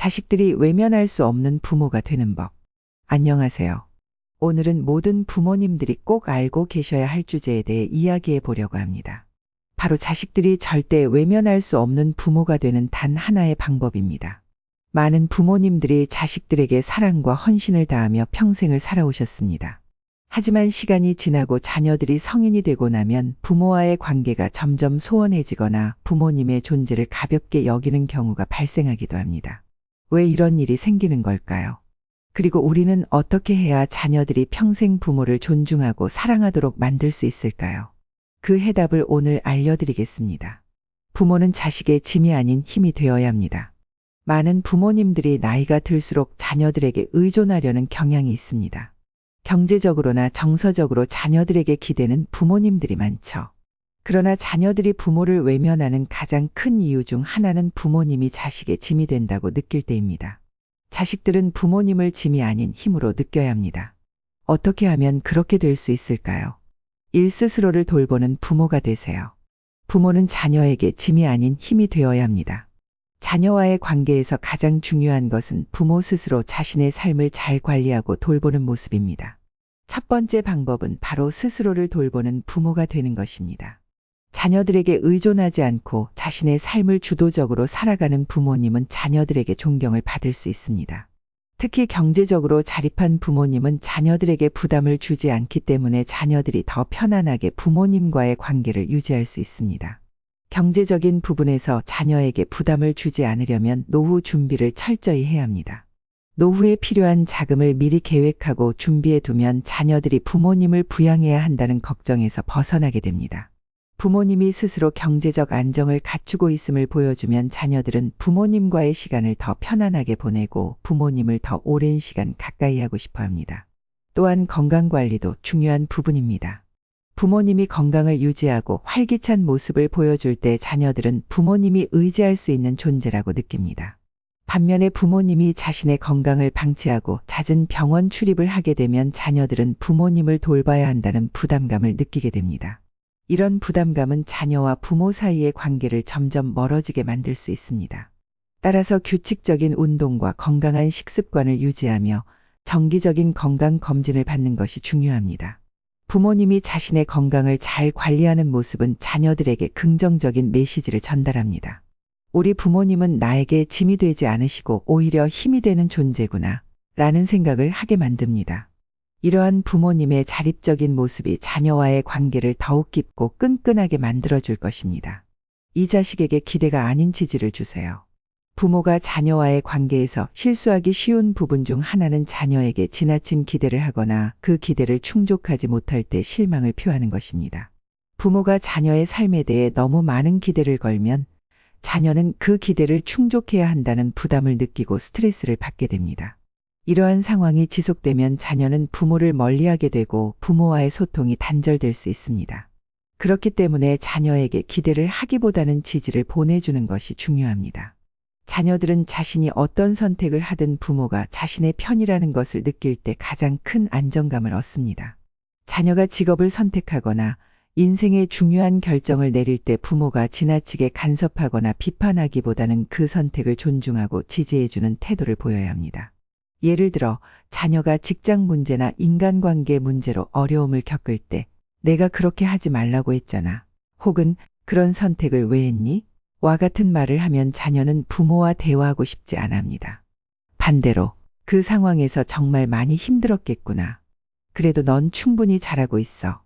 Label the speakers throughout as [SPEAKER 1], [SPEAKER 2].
[SPEAKER 1] 자식들이 외면할 수 없는 부모가 되는 법. 안녕하세요. 오늘은 모든 부모님들이 꼭 알고 계셔야 할 주제에 대해 이야기해 보려고 합니다. 바로 자식들이 절대 외면할 수 없는 부모가 되는 단 하나의 방법입니다. 많은 부모님들이 자식들에게 사랑과 헌신을 다하며 평생을 살아오셨습니다. 하지만 시간이 지나고 자녀들이 성인이 되고 나면 부모와의 관계가 점점 소원해지거나 부모님의 존재를 가볍게 여기는 경우가 발생하기도 합니다. 왜 이런 일이 생기는 걸까요? 그리고 우리는 어떻게 해야 자녀들이 평생 부모를 존중하고 사랑하도록 만들 수 있을까요? 그 해답을 오늘 알려드리겠습니다. 부모는 자식의 짐이 아닌 힘이 되어야 합니다. 많은 부모님들이 나이가 들수록 자녀들에게 의존하려는 경향이 있습니다. 경제적으로나 정서적으로 자녀들에게 기대는 부모님들이 많죠. 그러나 자녀들이 부모를 외면하는 가장 큰 이유 중 하나는 부모님이 자식의 짐이 된다고 느낄 때입니다. 자식들은 부모님을 짐이 아닌 힘으로 느껴야 합니다. 어떻게 하면 그렇게 될 수 있을까요? 일 스스로를 돌보는 부모가 되세요. 부모는 자녀에게 짐이 아닌 힘이 되어야 합니다. 자녀와의 관계에서 가장 중요한 것은 부모 스스로 자신의 삶을 잘 관리하고 돌보는 모습입니다. 첫 번째 방법은 바로 스스로를 돌보는 부모가 되는 것입니다. 자녀들에게 의존하지 않고 자신의 삶을 주도적으로 살아가는 부모님은 자녀들에게 존경을 받을 수 있습니다. 특히 경제적으로 자립한 부모님은 자녀들에게 부담을 주지 않기 때문에 자녀들이 더 편안하게 부모님과의 관계를 유지할 수 있습니다. 경제적인 부분에서 자녀에게 부담을 주지 않으려면 노후 준비를 철저히 해야 합니다. 노후에 필요한 자금을 미리 계획하고 준비해 두면 자녀들이 부모님을 부양해야 한다는 걱정에서 벗어나게 됩니다. 부모님이 스스로 경제적 안정을 갖추고 있음을 보여주면 자녀들은 부모님과의 시간을 더 편안하게 보내고 부모님을 더 오랜 시간 가까이 하고 싶어 합니다. 또한 건강 관리도 중요한 부분입니다. 부모님이 건강을 유지하고 활기찬 모습을 보여줄 때 자녀들은 부모님이 의지할 수 있는 존재라고 느낍니다. 반면에 부모님이 자신의 건강을 방치하고 잦은 병원 출입을 하게 되면 자녀들은 부모님을 돌봐야 한다는 부담감을 느끼게 됩니다. 이런 부담감은 자녀와 부모 사이의 관계를 점점 멀어지게 만들 수 있습니다. 따라서 규칙적인 운동과 건강한 식습관을 유지하며 정기적인 건강 검진을 받는 것이 중요합니다. 부모님이 자신의 건강을 잘 관리하는 모습은 자녀들에게 긍정적인 메시지를 전달합니다. 우리 부모님은 나에게 짐이 되지 않으시고 오히려 힘이 되는 존재구나 라는 생각을 하게 만듭니다. 이러한 부모님의 자립적인 모습이 자녀와의 관계를 더욱 깊고 끈끈하게 만들어줄 것입니다. 이 자식에게 기대가 아닌 지지를 주세요. 부모가 자녀와의 관계에서 실수하기 쉬운 부분 중 하나는 자녀에게 지나친 기대를 하거나 그 기대를 충족하지 못할 때 실망을 표하는 것입니다. 부모가 자녀의 삶에 대해 너무 많은 기대를 걸면 자녀는 그 기대를 충족해야 한다는 부담을 느끼고 스트레스를 받게 됩니다. 이러한 상황이 지속되면 자녀는 부모를 멀리하게 되고 부모와의 소통이 단절될 수 있습니다. 그렇기 때문에 자녀에게 기대를 하기보다는 지지를 보내주는 것이 중요합니다. 자녀들은 자신이 어떤 선택을 하든 부모가 자신의 편이라는 것을 느낄 때 가장 큰 안정감을 얻습니다. 자녀가 직업을 선택하거나 인생의 중요한 결정을 내릴 때 부모가 지나치게 간섭하거나 비판하기보다는 그 선택을 존중하고 지지해주는 태도를 보여야 합니다. 예를 들어 자녀가 직장 문제나 인간관계 문제로 어려움을 겪을 때 내가 그렇게 하지 말라고 했잖아. 혹은 그런 선택을 왜 했니? 와 같은 말을 하면 자녀는 부모와 대화하고 싶지 않아 합니다. 반대로 그 상황에서 정말 많이 힘들었겠구나. 그래도 넌 충분히 잘하고 있어.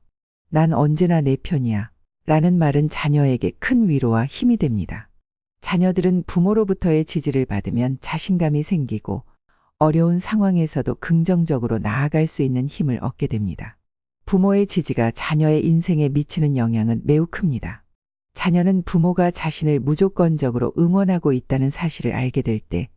[SPEAKER 1] 난 언제나 내 편이야. 라는 말은 자녀에게 큰 위로와 힘이 됩니다. 자녀들은 부모로부터의 지지를 받으면 자신감이 생기고 어려운 상황에서도 긍정적으로 나아갈 수 있는 힘을 얻게 됩니다. 부모의 지지가 자녀의 인생에 미치는 영향은 매우 큽니다. 자녀는 부모가 자신을 무조건적으로 응원하고 있다는 사실을 알게 될 때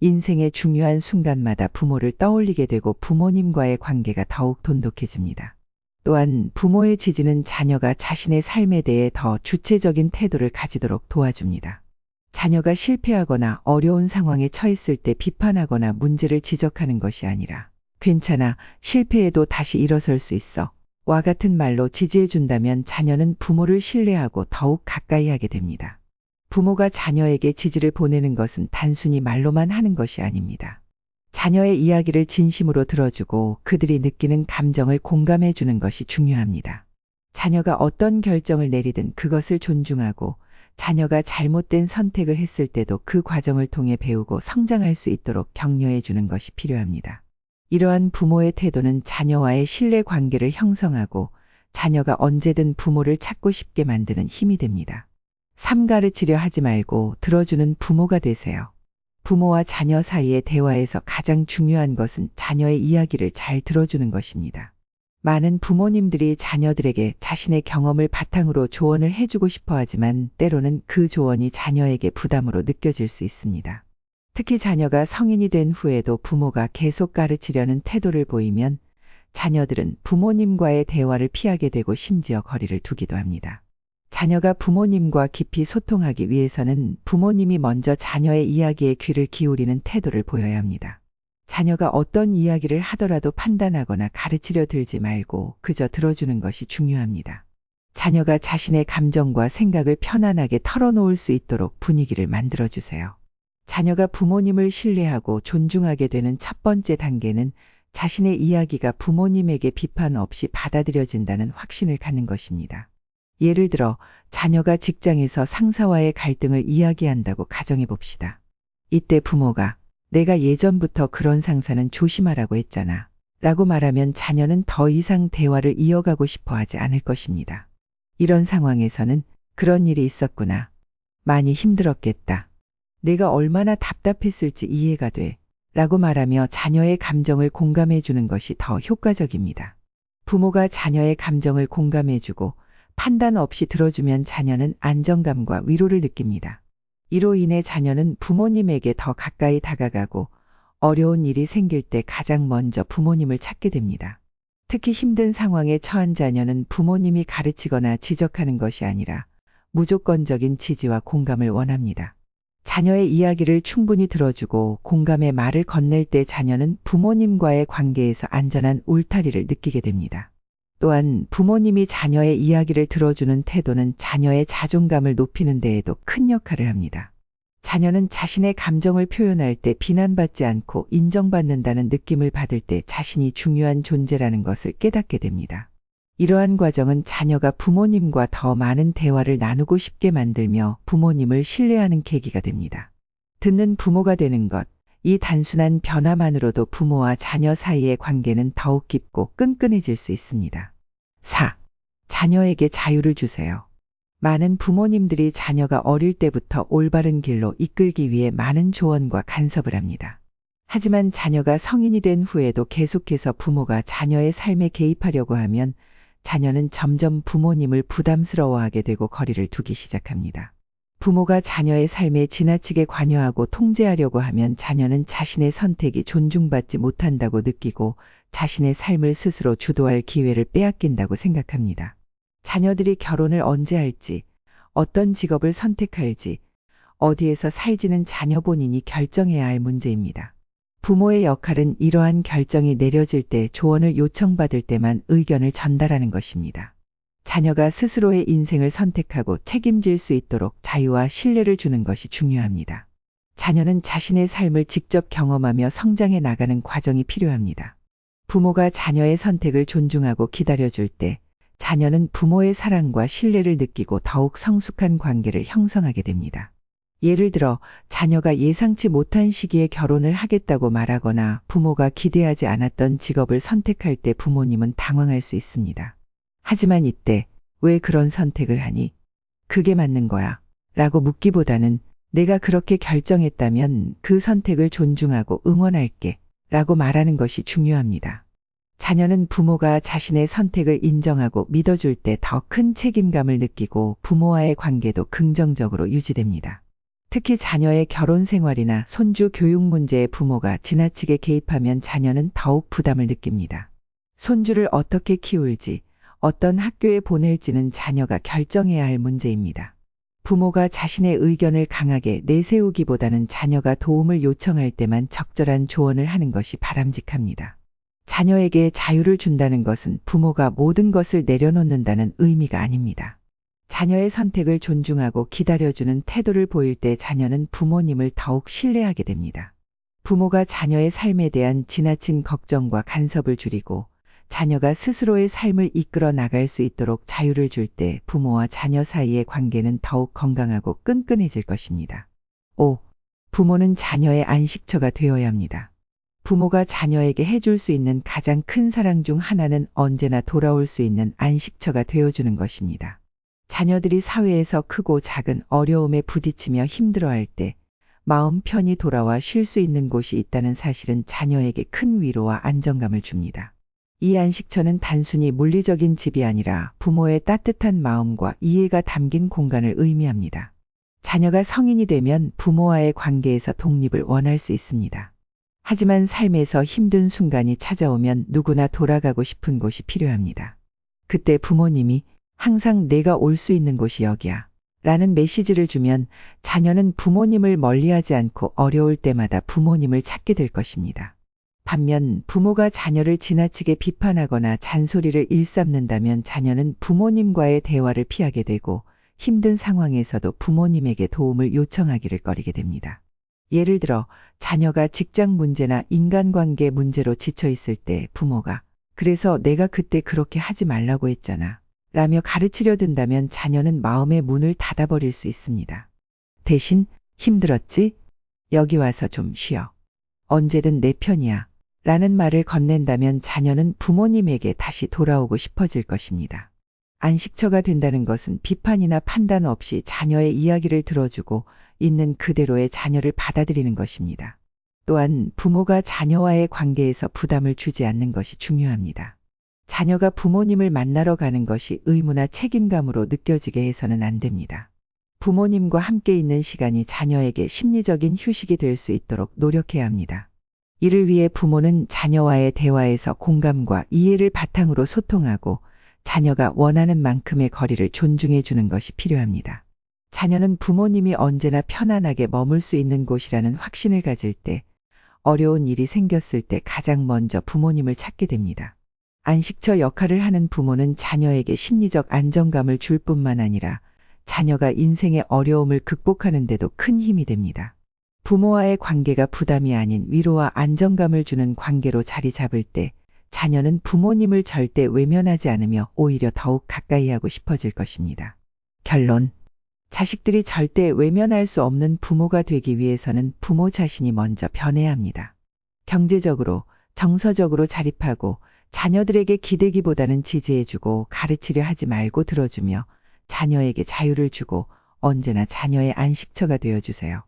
[SPEAKER 1] 인생의 중요한 순간마다 부모를 떠올리게 되고 부모님과의 관계가 더욱 돈독해집니다. 또한 부모의 지지는 자녀가 자신의 삶에 대해 더 주체적인 태도를 가지도록 도와줍니다. 자녀가 실패하거나 어려운 상황에 처했을 때 비판하거나 문제를 지적하는 것이 아니라 괜찮아, 실패해도 다시 일어설 수 있어. 와 같은 말로 지지해 준다면 자녀는 부모를 신뢰하고 더욱 가까이 하게 됩니다. 부모가 자녀에게 지지를 보내는 것은 단순히 말로만 하는 것이 아닙니다. 자녀의 이야기를 진심으로 들어주고 그들이 느끼는 감정을 공감해 주는 것이 중요합니다. 자녀가 어떤 결정을 내리든 그것을 존중하고 자녀가 잘못된 선택을 했을 때도 그 과정을 통해 배우고 성장할 수 있도록 격려해 주는 것이 필요합니다. 이러한 부모의 태도는 자녀와의 신뢰 관계를 형성하고 자녀가 언제든 부모를 찾고 싶게 만드는 힘이 됩니다. 삼 가르치려 하지 말고 들어주는 부모가 되세요. 부모와 자녀 사이의 대화에서 가장 중요한 것은 자녀의 이야기를 잘 들어주는 것입니다. 많은 부모님들이 자녀들에게 자신의 경험을 바탕으로 조언을 해주고 싶어 하지만 때로는 그 조언이 자녀에게 부담으로 느껴질 수 있습니다. 특히 자녀가 성인이 된 후에도 부모가 계속 가르치려는 태도를 보이면 자녀들은 부모님과의 대화를 피하게 되고 심지어 거리를 두기도 합니다. 자녀가 부모님과 깊이 소통하기 위해서는 부모님이 먼저 자녀의 이야기에 귀를 기울이는 태도를 보여야 합니다. 자녀가 어떤 이야기를 하더라도 판단하거나 가르치려 들지 말고 그저 들어주는 것이 중요합니다. 자녀가 자신의 감정과 생각을 편안하게 털어놓을 수 있도록 분위기를 만들어주세요. 자녀가 부모님을 신뢰하고 존중하게 되는 첫 번째 단계는 자신의 이야기가 부모님에게 비판 없이 받아들여진다는 확신을 갖는 것입니다. 예를 들어 자녀가 직장에서 상사와의 갈등을 이야기한다고 가정해 봅시다. 이때 부모가 내가 예전부터 그런 상사는 조심하라고 했잖아. 라고 말하면 자녀는 더 이상 대화를 이어가고 싶어 하지 않을 것입니다. 이런 상황에서는 그런 일이 있었구나. 많이 힘들었겠다. 내가 얼마나 답답했을지 이해가 돼. 라고 말하며 자녀의 감정을 공감해 주는 것이 더 효과적입니다. 부모가 자녀의 감정을 공감해 주고 판단 없이 들어주면 자녀는 안정감과 위로를 느낍니다. 이로 인해 자녀는 부모님에게 더 가까이 다가가고 어려운 일이 생길 때 가장 먼저 부모님을 찾게 됩니다. 특히 힘든 상황에 처한 자녀는 부모님이 가르치거나 지적하는 것이 아니라 무조건적인 지지와 공감을 원합니다. 자녀의 이야기를 충분히 들어주고 공감의 말을 건넬 때 자녀는 부모님과의 관계에서 안전한 울타리를 느끼게 됩니다. 또한 부모님이 자녀의 이야기를 들어주는 태도는 자녀의 자존감을 높이는 데에도 큰 역할을 합니다. 자녀는 자신의 감정을 표현할 때 비난받지 않고 인정받는다는 느낌을 받을 때 자신이 중요한 존재라는 것을 깨닫게 됩니다. 이러한 과정은 자녀가 부모님과 더 많은 대화를 나누고 싶게 만들며 부모님을 신뢰하는 계기가 됩니다. 듣는 부모가 되는 것, 이 단순한 변화만으로도 부모와 자녀 사이의 관계는 더욱 깊고 끈끈해질 수 있습니다. 4. 자녀에게 자유를 주세요. 많은 부모님들이 자녀가 어릴 때부터 올바른 길로 이끌기 위해 많은 조언과 간섭을 합니다. 하지만 자녀가 성인이 된 후에도 계속해서 부모가 자녀의 삶에 개입하려고 하면 자녀는 점점 부모님을 부담스러워하게 되고 거리를 두기 시작합니다. 부모가 자녀의 삶에 지나치게 관여하고 통제하려고 하면 자녀는 자신의 선택이 존중받지 못한다고 느끼고 자신의 삶을 스스로 주도할 기회를 빼앗긴다고 생각합니다. 자녀들이 결혼을 언제 할지, 어떤 직업을 선택할지, 어디에서 살지는 자녀 본인이 결정해야 할 문제입니다. 부모의 역할은 이러한 결정이 내려질 때 조언을 요청받을 때만 의견을 전달하는 것입니다. 자녀가 스스로의 인생을 선택하고 책임질 수 있도록 자유와 신뢰를 주는 것이 중요합니다. 자녀는 자신의 삶을 직접 경험하며 성장해 나가는 과정이 필요합니다. 부모가 자녀의 선택을 존중하고 기다려줄 때 자녀는 부모의 사랑과 신뢰를 느끼고 더욱 성숙한 관계를 형성하게 됩니다. 예를 들어 자녀가 예상치 못한 시기에 결혼을 하겠다고 말하거나 부모가 기대하지 않았던 직업을 선택할 때 부모님은 당황할 수 있습니다. 하지만 이때 왜 그런 선택을 하니? 그게 맞는 거야. 라고 묻기보다는 내가 그렇게 결정했다면 그 선택을 존중하고 응원할게. 라고 말하는 것이 중요합니다. 자녀는 부모가 자신의 선택을 인정하고 믿어줄 때 더 큰 책임감을 느끼고 부모와의 관계도 긍정적으로 유지됩니다. 특히 자녀의 결혼 생활이나 손주 교육 문제에 부모가 지나치게 개입하면 자녀는 더욱 부담을 느낍니다. 손주를 어떻게 키울지, 어떤 학교에 보낼지는 자녀가 결정해야 할 문제입니다. 부모가 자신의 의견을 강하게 내세우기보다는 자녀가 도움을 요청할 때만 적절한 조언을 하는 것이 바람직합니다. 자녀에게 자유를 준다는 것은 부모가 모든 것을 내려놓는다는 의미가 아닙니다. 자녀의 선택을 존중하고 기다려주는 태도를 보일 때 자녀는 부모님을 더욱 신뢰하게 됩니다. 부모가 자녀의 삶에 대한 지나친 걱정과 간섭을 줄이고 자녀가 스스로의 삶을 이끌어 나갈 수 있도록 자유를 줄 때 부모와 자녀 사이의 관계는 더욱 건강하고 끈끈해질 것입니다. 5. 부모는 자녀의 안식처가 되어야 합니다. 부모가 자녀에게 해줄 수 있는 가장 큰 사랑 중 하나는 언제나 돌아올 수 있는 안식처가 되어주는 것입니다. 자녀들이 사회에서 크고 작은 어려움에 부딪히며 힘들어할 때 마음 편히 돌아와 쉴 수 있는 곳이 있다는 사실은 자녀에게 큰 위로와 안정감을 줍니다. 이 안식처는 단순히 물리적인 집이 아니라 부모의 따뜻한 마음과 이해가 담긴 공간을 의미합니다. 자녀가 성인이 되면 부모와의 관계에서 독립을 원할 수 있습니다. 하지만 삶에서 힘든 순간이 찾아오면 누구나 돌아가고 싶은 곳이 필요합니다. 그때 부모님이 항상 내가 올 수 있는 곳이 여기야. 라는 메시지를 주면 자녀는 부모님을 멀리하지 않고 어려울 때마다 부모님을 찾게 될 것입니다. 반면 부모가 자녀를 지나치게 비판하거나 잔소리를 일삼는다면 자녀는 부모님과의 대화를 피하게 되고 힘든 상황에서도 부모님에게 도움을 요청하기를 꺼리게 됩니다. 예를 들어 자녀가 직장 문제나 인간관계 문제로 지쳐 있을 때 부모가 그래서 내가 그때 그렇게 하지 말라고 했잖아. 라며 가르치려 든다면 자녀는 마음의 문을 닫아버릴 수 있습니다. 대신 힘들었지? 여기 와서 좀 쉬어. 언제든 내 편이야. 라는 말을 건넨다면 자녀는 부모님에게 다시 돌아오고 싶어질 것입니다. 안식처가 된다는 것은 비판이나 판단 없이 자녀의 이야기를 들어주고 있는 그대로의 자녀를 받아들이는 것입니다. 또한 부모가 자녀와의 관계에서 부담을 주지 않는 것이 중요합니다. 자녀가 부모님을 만나러 가는 것이 의무나 책임감으로 느껴지게 해서는 안 됩니다. 부모님과 함께 있는 시간이 자녀에게 심리적인 휴식이 될 수 있도록 노력해야 합니다. 이를 위해 부모는 자녀와의 대화에서 공감과 이해를 바탕으로 소통하고 자녀가 원하는 만큼의 거리를 존중해 주는 것이 필요합니다. 자녀는 부모님이 언제나 편안하게 머물 수 있는 곳이라는 확신을 가질 때 어려운 일이 생겼을 때 가장 먼저 부모님을 찾게 됩니다. 안식처 역할을 하는 부모는 자녀에게 심리적 안정감을 줄 뿐만 아니라 자녀가 인생의 어려움을 극복하는 데도 큰 힘이 됩니다. 부모와의 관계가 부담이 아닌 위로와 안정감을 주는 관계로 자리 잡을 때 자녀는 부모님을 절대 외면하지 않으며 오히려 더욱 가까이 하고 싶어질 것입니다. 결론. 자식들이 절대 외면할 수 없는 부모가 되기 위해서는 부모 자신이 먼저 변해야 합니다. 경제적으로, 정서적으로 자립하고 자녀들에게 기대기보다는 지지해주고 가르치려 하지 말고 들어주며 자녀에게 자유를 주고 언제나 자녀의 안식처가 되어주세요.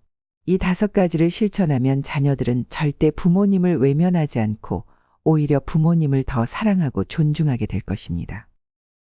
[SPEAKER 1] 이 다섯 가지를 실천하면 자녀들은 절대 부모님을 외면하지 않고 오히려 부모님을 더 사랑하고 존중하게 될 것입니다.